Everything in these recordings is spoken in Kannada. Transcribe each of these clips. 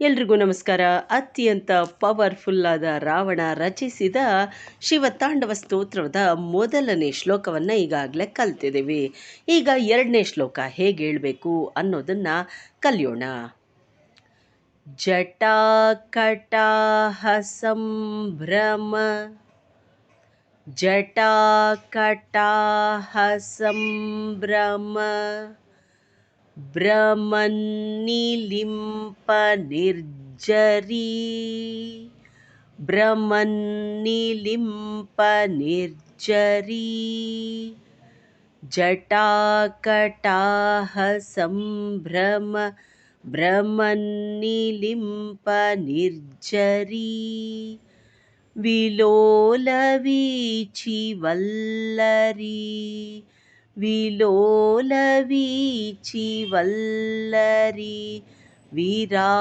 ಎಲ್ರಿಗೂ ನಮಸ್ಕಾರ. ಅತ್ಯಂತ ಪವರ್ಫುಲ್ ಆದ ರಾವಣ ರಚಿಸಿದ ಶಿವತಾಂಡವ ಸ್ತೋತ್ರದ ಮೊದಲನೇ ಶ್ಲೋಕವನ್ನು ಈಗಾಗಲೇ ಕಲ್ತಿದ್ದೀವಿ. ಈಗ ಎರಡನೇ ಶ್ಲೋಕ ಹೇಗೆ ಹೇಳಬೇಕು ಅನ್ನೋದನ್ನು ಕಲಿಯೋಣ. ಜಟಾಕಟಾಹ ಸಂಭ್ರಮ ಜಟಾಕಟಾಹ ಸಂಭ್ರಮ భ్రమన్నిలింప నిర్జరీ భ్రమన్నిలింప నిర్జరీ జటాకటాహ సంభ్రమ భ్రమన్నిలింప నిర్జరీ విలోలవీచి వల్లరీ विलोलवीचिवल्लरी विराजमानमूर्धनि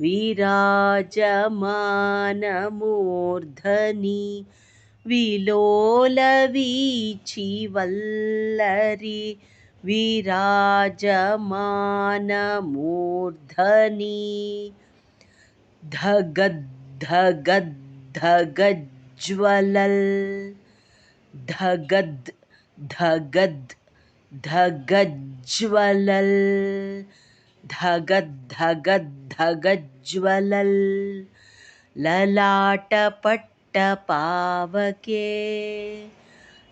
विराजमानमूर्धनि विलोलवीचिवल्लरि विराजमानमूर्धनि ज्वलल धगद धगद धगज्वल धगद धगद पावके ललाटपट्टपावके।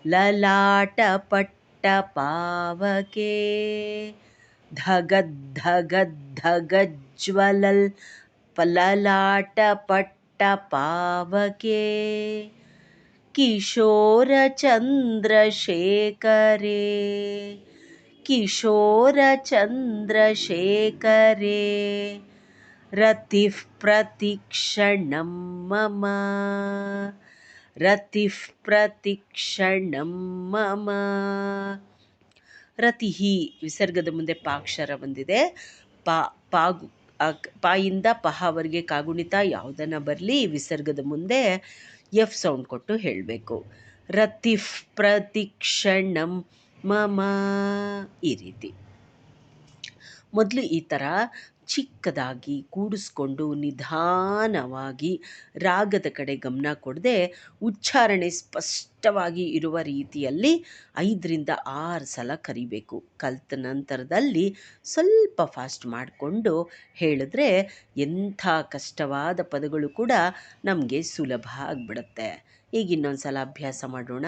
ललाटपट्टपावके। धगद धगद धगज्ज्वलल। ललाटपट्ट ललाटपट्टपावके किशोरचन्द्रशेखरे किशोरचन्द्रशेखरे रतिः प्रतिक्षणं मम रतिः प्रतिक्षणं मम ರತಿಹಿ ವಿಸರ್ಗದ ಮುಂದೆ ಪಾಕ್ಷರ ಬಂದಿದೆ ಪಾ ಪಾಗು ಪಾಯಿಂದ ಅವರಿಗೆ ಕಾಗುಣಿತ ಯಾವುದನ್ನು ಬರಲಿ ವಿಸರ್ಗದ ಮುಂದೆ ಎಫ್ ಸೌಂಡ್ ಕೊಟ್ಟು ಹೇಳಬೇಕು. ರತಿಫ್ ಪ್ರತಿಕ್ಷಣಂ ಮಮ ಈ ರೀತಿ. ಮೊದಲು ಈ ಥರ ಚಿಕ್ಕದಾಗಿ ಕೂಡಿಸ್ಕೊಂಡು ನಿಧಾನವಾಗಿ ರಾಗದ ಕಡೆ ಗಮನ ಕೊಡದೆ ಉಚ್ಚಾರಣೆ ಸ್ಪಷ್ಟವಾಗಿ ಇರುವ ರೀತಿಯಲ್ಲಿ ಐದರಿಂದ ಆರು ಸಲ ಕರಿಬೇಕು. ಕಲ್ತ ನಂತರದಲ್ಲಿ ಸ್ವಲ್ಪ ಫಾಸ್ಟ್ ಮಾಡಿಕೊಂಡು ಹೇಳಿದ್ರೆ ಎಂಥ ಕಷ್ಟವಾದ ಪದಗಳು ಕೂಡ ನಮಗೆ ಸುಲಭ ಆಗಿಬಿಡುತ್ತೆ. ಈಗ ಇನ್ನೊಂದು ಸಲ ಅಭ್ಯಾಸ ಮಾಡೋಣ.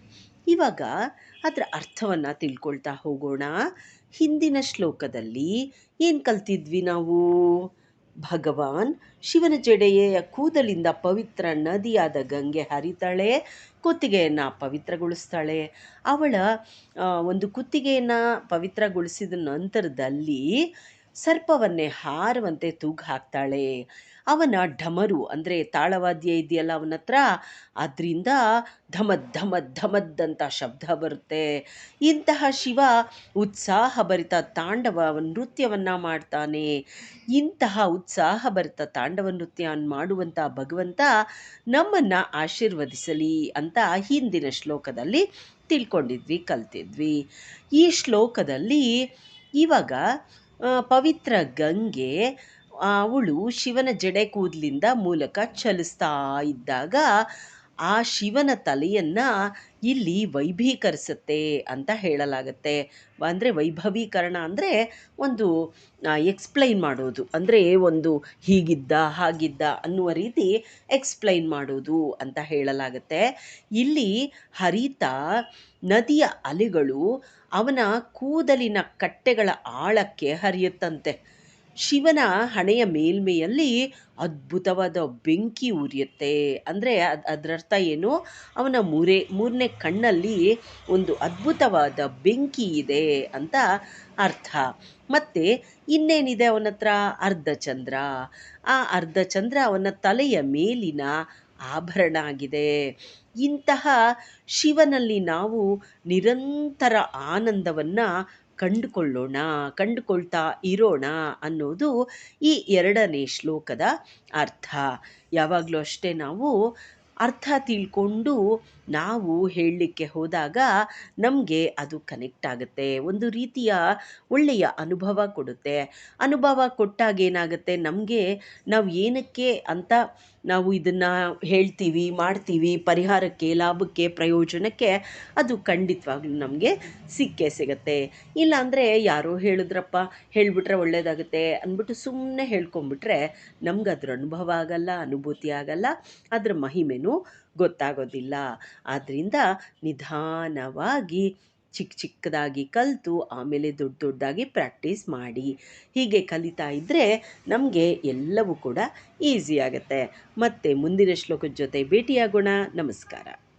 ಇವಾಗ ಅದರ ಅರ್ಥವನ್ನು ತಿಳ್ಕೊಳ್ತಾ ಹೋಗೋಣ. ಹಿಂದಿನ ಶ್ಲೋಕದಲ್ಲಿ ಏನು ಕಲ್ತಿದ್ವಿ ನಾವು? ಭಗವಾನ್ ಶಿವನ ಜಡೆಯ ಕೂದಲಿಂದ ಪವಿತ್ರ ನದಿಯಾದ ಗಂಗೆ ಹರಿತಾಳೆ, ಕುತ್ತಿಗೆಯನ್ನು ಪವಿತ್ರಗೊಳಿಸ್ತಾಳೆ. ಅವಳ ಒಂದು ಕುತ್ತಿಗೆಯನ್ನು ಪವಿತ್ರಗೊಳಿಸಿದ ನಂತರದಲ್ಲಿ ಸರ್ಪವನ್ನೇ ಹಾರುವಂತೆ ತೂಗು ಹಾಕ್ತಾಳೆ. ಅವನ ಢಮರು ಅಂದರೆ ತಾಳವಾದ್ಯ ಇದೆಯಲ್ಲ ಅವನ ಹತ್ರ? ಅದರಿಂದ ಧಮದ್ ಧಮದ್ ಧಮದ್ ಅಂತ ಶಬ್ದ ಬರುತ್ತೆ. ಇಂತಹ ಶಿವ ಉತ್ಸಾಹಭರಿತ ತಾಂಡವ ನೃತ್ಯವನ್ನು ಮಾಡ್ತಾನೆ. ಇಂತಹ ಉತ್ಸಾಹಭರಿತ ತಾಂಡವ ನೃತ್ಯ ಮಾಡುವಂಥ ಭಗವಂತ ನಮ್ಮನ್ನು ಆಶೀರ್ವದಿಸಲಿ ಅಂತ ಹಿಂದಿನ ಶ್ಲೋಕದಲ್ಲಿ ತಿಳ್ಕೊಂಡಿದ್ವಿ, ಕಲ್ತಿದ್ವಿ. ಈ ಶ್ಲೋಕದಲ್ಲಿ ಇವಾಗ ಪವಿತ್ರ ಗಂಗೆ ಅವಳು ಶಿವನ ಜಡೆ ಕೂದಲಿಂದ ಮೂಲಕ ಚಲಿಸ್ತಾ ಇದ್ದಾಗ ಆ ಶಿವನ ತಲೆಯನ್ನು ಇಲ್ಲಿ ವೈಭೀಕರಿಸುತ್ತೆ ಅಂತ ಹೇಳಲಾಗುತ್ತೆ. ಅಂದರೆ ವೈಭವೀಕರಣ ಅಂದರೆ ಒಂದು ಎಕ್ಸ್ಪ್ಲೈನ್ ಮಾಡೋದು. ಅಂದರೆ ಒಂದು ಹೀಗಿದ್ದ, ಹಾಗಿದ್ದ ಅನ್ನುವ ರೀತಿ ಎಕ್ಸ್ಪ್ಲೈನ್ ಮಾಡೋದು ಅಂತ ಹೇಳಲಾಗುತ್ತೆ. ಇಲ್ಲಿ ಹರಿತ ನದಿಯ ಅಲೆಗಳು ಅವನ ಕೂದಲಿನ ಕಟ್ಟೆಗಳ ಆಳಕ್ಕೆ ಹರಿಯುತ್ತಂತೆ. ಶಿವನ ಹಣೆಯ ಮೇಲ್ಮೆಯಲ್ಲಿ ಅದ್ಭುತವಾದ ಬೆಂಕಿ ಉರಿಯುತ್ತೆ. ಅಂದರೆ ಅದು, ಅದರರ್ಥ ಏನು? ಅವನ ಮೂರೇ, ಮೂರನೇ ಕಣ್ಣಲ್ಲಿ ಒಂದು ಅದ್ಭುತವಾದ ಬೆಂಕಿ ಇದೆ ಅಂತ ಅರ್ಥ. ಮತ್ತು ಇನ್ನೇನಿದೆ ಅವನ ಹತ್ರ? ಅರ್ಧಚಂದ್ರ. ಆ ಅರ್ಧಚಂದ್ರ ಅವನ ತಲೆಯ ಮೇಲಿನ ಆಭರಣ ಆಗಿದೆ. ಇಂತಹ ಶಿವನಲ್ಲಿ ನಾವು ನಿರಂತರ ಆನಂದವನ್ನು ಕಂಡುಕೊಳ್ಳೋಣ ಕಂಡುಕೊಳ್ತಾ ಇರೋಣ ಅನ್ನೋದು ಈ ಎರಡನೇ ಶ್ಲೋಕದ ಅರ್ಥ. ಯಾವಾಗಲೂ ಅಷ್ಟೇ ನಾವು ಅರ್ಥ ತಿಳ್ಕೊಂಡು ನಾವು ಹೇಳಲಿಕ್ಕೆ ಹೋದಾಗ ನಮಗೆ ಅದು ಕನೆಕ್ಟ್ ಆಗುತ್ತೆ. ಒಂದು ರೀತಿಯ ಒಳ್ಳೆಯ ಅನುಭವ ಕೊಡುತ್ತೆ. ಅನುಭವ ಕೊಟ್ಟಾಗ ಏನಾಗುತ್ತೆ? ನಮಗೆ ನಾವು ಏನಕ್ಕೆ ಅಂತ ನಾವು ಇದನ್ನು ಹೇಳ್ತೀವಿ, ಮಾಡ್ತೀವಿ, ಪರಿಹಾರಕ್ಕೆ, ಲಾಭಕ್ಕೆ, ಪ್ರಯೋಜನಕ್ಕೆ ಅದು ಖಂಡಿತವಾಗ್ಲೂ ನಮಗೆ ಸಿಕ್ಕೇ ಸಿಗುತ್ತೆ. ಇಲ್ಲಾಂದರೆ ಯಾರೋ ಹೇಳಿದ್ರಪ್ಪ, ಹೇಳಿಬಿಟ್ರೆ ಒಳ್ಳೆಯದಾಗುತ್ತೆ ಅಂದ್ಬಿಟ್ಟು ಸುಮ್ಮನೆ ಹೇಳ್ಕೊಂಬಿಟ್ರೆ ನಮ್ಗೆ ಅದ್ರ ಅನುಭವ ಆಗಲ್ಲ, ಅನುಭೂತಿ ಆಗಲ್ಲ, ಅದ್ರ ಮಹಿಮೆನೂ ಗೊತ್ತಾಗೋದಿಲ್ಲ. ಆದ್ದರಿಂದ ನಿಧಾನವಾಗಿ ಚಿಕ್ಕ ಚಿಕ್ಕದಾಗಿ ಕಲಿತು ಆಮೇಲೆ ದೊಡ್ಡ ದೊಡ್ಡದಾಗಿ ಪ್ರಾಕ್ಟೀಸ್ ಮಾಡಿ. ಹೀಗೆ ಕಲಿತಾ ಇದ್ದರೆ ನಮಗೆ ಎಲ್ಲವೂ ಕೂಡ ಈಸಿ ಆಗುತ್ತೆ. ಮತ್ತು ಮುಂದಿನ ಶ್ಲೋಕದ ಜೊತೆ ಭೇಟಿಯಾಗೋಣ. ನಮಸ್ಕಾರ.